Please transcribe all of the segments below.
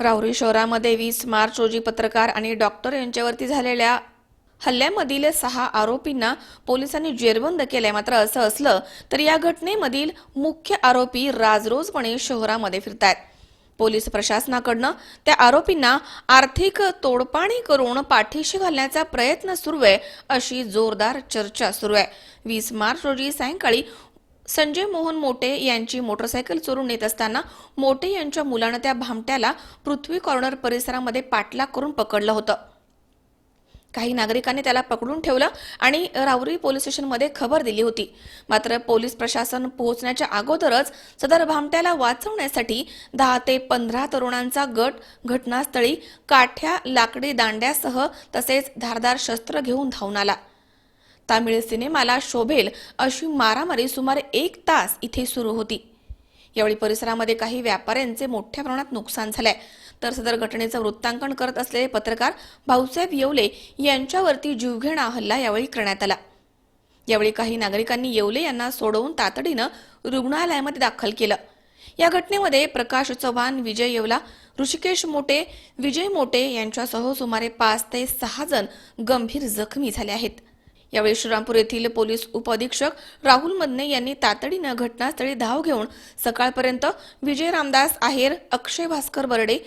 राहुरी शहरामध्ये वीस मार्च रोजी पत्रकार आणि डॉक्टर यांच्यावरती झालेल्या हल्ल्यामधील सहा आरोपींना पोलिसांनी जेरबंद केलंय. मात्र असं असलं तर या घटनेमधील मुख्य आरोपी राजरोजपणे शहरामध्ये फिरतायत. पोलीस प्रशासनाकडनं त्या आरोपींना आर्थिक तोडपाणी करून पाठीशी घालण्याचा प्रयत्न सुरू आहे अशी जोरदार चर्चा सुरू आहे. वीस मार्च रोजी सायंकाळी संजय मोहन मोटे यांची मोटरसायकल चोरून नेत असताना मोटे यांच्या मुलानं त्या भामट्याला पृथ्वी कॉर्नर परिसरामध्ये पाठलाग करून पकडलं होतं. काही नागरिकांनी त्याला पकडून ठेवलं आणि रावरी पोलीस स्टेशनमध्ये खबर दिली होती. मात्र पोलीस प्रशासन पोहोचण्याच्या अगोदरच सदर भामट्याला वाचवण्यासाठी दहा ते पंधरा तरुणांचा गट घटनास्थळी काठ्या लाकडी दांड्यासह तसेच धारदार शस्त्र घेऊन धावून आला. तामिळ सिनेमाला शोभेल अशी मारामारी सुमारे एक तास इथे सुरू होती. यावेळी परिसरामध्ये काही व्यापाऱ्यांचे मोठ्या प्रमाणात नुकसान झालंय. तर सदर घटनेचं वृत्तांकन करत असलेले पत्रकार भाऊसाहेब येवले यांच्यावरती जीवघेणा हल्ला यावेळी करण्यात आला. यावेळी काही नागरिकांनी येवले यांना सोडवून तातडीनं रुग्णालयामध्ये दाखल केलं. या घटनेमध्ये प्रकाश चव्हाण विजय येवला ऋषिकेश मोटे विजय मोटे यांच्यासह सुमारे पाच ते सहा जण गंभीर जखमी झाले आहेत. यावेळी श्रीरामपूर येथील पोलीस उपअधीक्षक राहुल मदने यांनी तातडीनं घटनास्थळी धाव घेऊन सकाळपर्यंत विजय रामदास आहेर अक्षय भास्कर बर्डे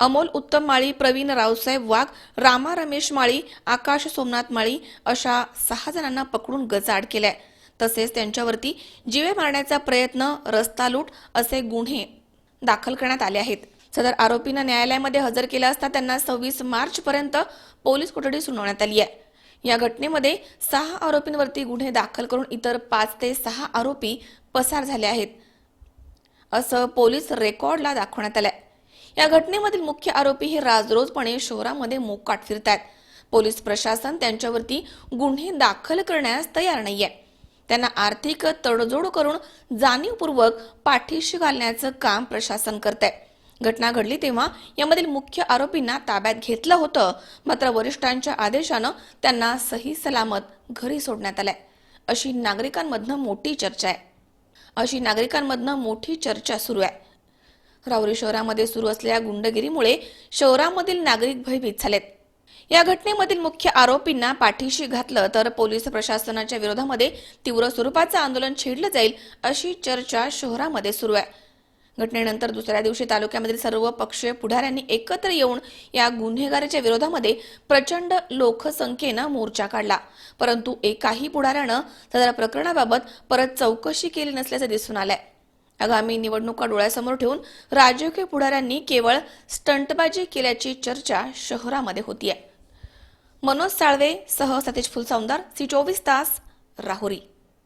अमोल उत्तम माळी प्रवीण रावसाहेब वाघ रामा रमेश माळी आकाश सोमनाथ माळी अशा सहा जणांना पकडून गजाड केलाय. तसेच त्यांच्यावरती जीवे मारण्याचा प्रयत्न रस्ता लूट असे गुन्हे दाखल करण्यात आले आहेत. सदर आरोपींना न्यायालयामध्ये हजर केलं असता त्यांना सव्वीस मार्च पर्यंत पोलीस कोठडी सुनावण्यात आली आहे. या घटनेमध्ये सहा आरोपींवरती गुन्हे दाखल करून इतर पाच ते सहा आरोपी पसार झाले आहेत. असं पोलीस रेकॉर्डला दाखवण्यात आलंय. या घटनेमधील मुख्य आरोपी हे राजरोजपणे शहरामध्ये मोकाट फिरतात पोलीस प्रशासन त्यांच्यावरती गुन्हे दाखल करण्यास तयार नाहीये. त्यांना आर्थिक तडजोड करून जाणीवपूर्वक पाठीशी घालण्याचं काम प्रशासन करत आहे घटना घडली तेव्हा यामधील मुख्य आरोपींना ताब्यात घेतलं होतं. मात्र वरिष्ठांच्या आदेशानं त्यांना सही सलामत घरी सोडण्यात आलंय. अशी नागरिकांमधनं मोठी चर्चा आहे. अशी नागरिकांमधनं मोठी चर्चा सुरू आहे. राहुरी शहरामध्ये सुरू असलेल्या गुंडगिरीमुळे शहरामधील नागरिक भयभीत झालेत. या घटनेमधील मुख्य आरोपींना पाठीशी घातलं तर पोलीस प्रशासनाच्या विरोधामध्ये तीव्र स्वरूपाचं आंदोलन छेडलं जाईल अशी चर्चा शहरामध्ये सुरू आहे. घटनेनंतर दुसऱ्या दिवशी तालुक्यामधील सर्व पक्षीय पुढाऱ्यांनी एकत्र येऊन या गुन्हेगाराच्या विरोधामध्ये प्रचंड लोकसंख्येनं मोर्चा काढला. परंतु एकाही पुढाऱ्यानं सदर प्रकरणाबाबत परत चौकशी केली नसल्याचं दिसून आलंय. आगामी निवडणुका डोळ्यासमोर ठेवून राजकीय पुढाऱ्यांनी केवळ स्टंटबाजी केल्याची चर्चा शहरामध्ये होतीये. मनोज साळवे सह सतीश फुलसावदार सी चोवीस तास राहुरी.